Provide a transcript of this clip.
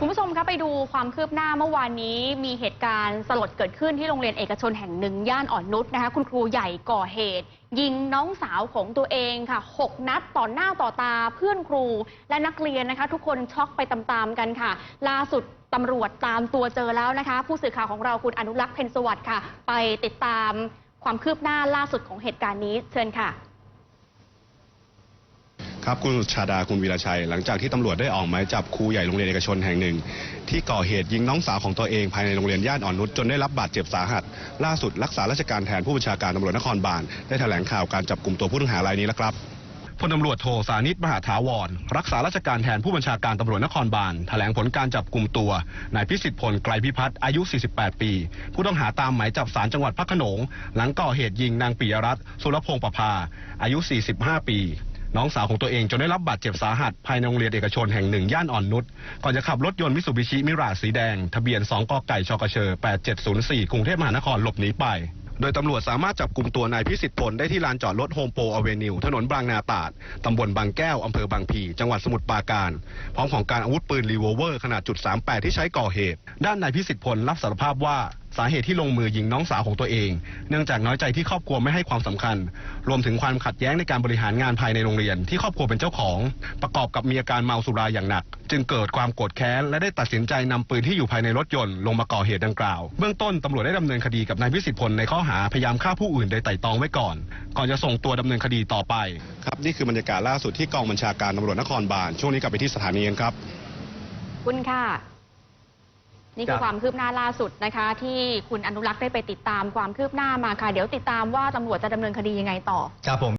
คุณผู้ชมคะไปดูความคืบหน้าเมื่อวานนี้มีเหตุการณ์สลดเกิดขึ้นที่โรงเรียนเอกชนแห่งหนึ่งย่านอ่อนนุชนะคะ คุณครูใหญ่ก่อเหตุ ยิงน้องสาวของตัวเองค่ะหกนัดต่อหน้าต่อตาเพื่อนครูและนักเรียนนะคะ ทุกคนช็อกไปตามๆกันค่ะ ล่าสุดตำรวจตามตัวเจอแล้วนะคะ ผู้สื่อข่าวของเราคุณอนุรักษ์เพ็ญสวัสดิ์ค่ะ ไปติดตามความคืบหน้าล่าสุดของเหตุการณ์นี้เชิญค่ะ ครับคุณชาดาคุณวีรชัย หลังจากที่ตำรวจได้ออกหมายจับครูใหญ่โรงเรียนเอกชนแห่งหนึ่ง ที่ก่อเหตุยิงน้องสาวของตัวเองภายในโรงเรียนย่านอ่อนนุชจนได้รับบาดเจ็บสาหัส ล่าสุดรักษาราชการแทนผู้บัญชาการตำรวจนครบาลได้แถลงข่าวการจับกลุ่มตัวผู้ต้องหารายนี้แล้วครับพลตำรวจโทสานิตมหาถาวร รักษาราชการแทนผู้บัญชาการตำรวจนครบาลแถลงผลการจับกลุ่มตัวนายพิสิทธิ์พลไกรพิพัฒน์อายุ 48 ปี ผู้ต้องหาตามหมายจับศาลจังหวัดพระขนง หลังก่อเหตุยิงนางปิยรัตน์สุรพงศ์ประภา อายุ 45 ปี น้องสาวของตัวเองจนได้รับบาดเจ็บสาหัสภายในโรงเรียนเอกชนแห่งหนึ่งย่านอ่อนนุชก่อนจะขับรถยนต์มิสูบิชิมิราสีแดง ทะเบียน 2กไก่ชกเชอ8704 กรุงเทพมหานครหลบหนีไป โดยตำรวจสามารถจับกลุ่มตัวนายพิสิทธิ์พลได้ที่ลานจอดรถโฮมโปรอเวนิว ถนนบางนาตราดตำบลบางแก้วอำเภอบางพี จังหวัดสมุทรปราการ พร้อมของการอาวุธปืนรีโวเวอร์ขนาดจุด38ที่ใช้ก่อเหตุ ด้านนายพิสิทธิ์พลรับสารภาพว่า สาเหตุที่ลงมือยิงน้องสาวของตัวเอง เนื่องจากน้อยใจที่ครอบครัวไม่ให้ความสำคัญ รวมถึงความขัดแย้งในการบริหารงานภายในโรงเรียนที่ครอบครัวเป็นเจ้าของ ประกอบกับมีอาการเมาสุราอย่างหนัก จึงเกิดความโกรธแค้น และได้ตัดสินใจนำปืนที่อยู่ภายในรถยนต์ลงมาก่อเหตุดังกล่าว เบื้องต้นตำรวจได้ดำเนินคดีกับนายพิสิทธิ์พลในข้อหาพยายามฆ่าผู้อื่นโดยไตร่ตรองไว้ก่อน ก่อนจะส่งตัวดำเนินคดีต่อไป ครับนี่คือบรรยากาศล่าสุดที่กองบัญชาการตำรวจนครบาลช่วงนี้กลับไปที่สถานีกันครับคุณค่ะ นี่คืครัอบความคืบหน้าล่าสุดนะคะ ที่คุณอนุรักษ์ได้ไปติดตามความคืบหน้ามาค่ะ เดี๋ยวติดตามว่าตำรวจจะดำเนินคดียังไงต่อ ครับผม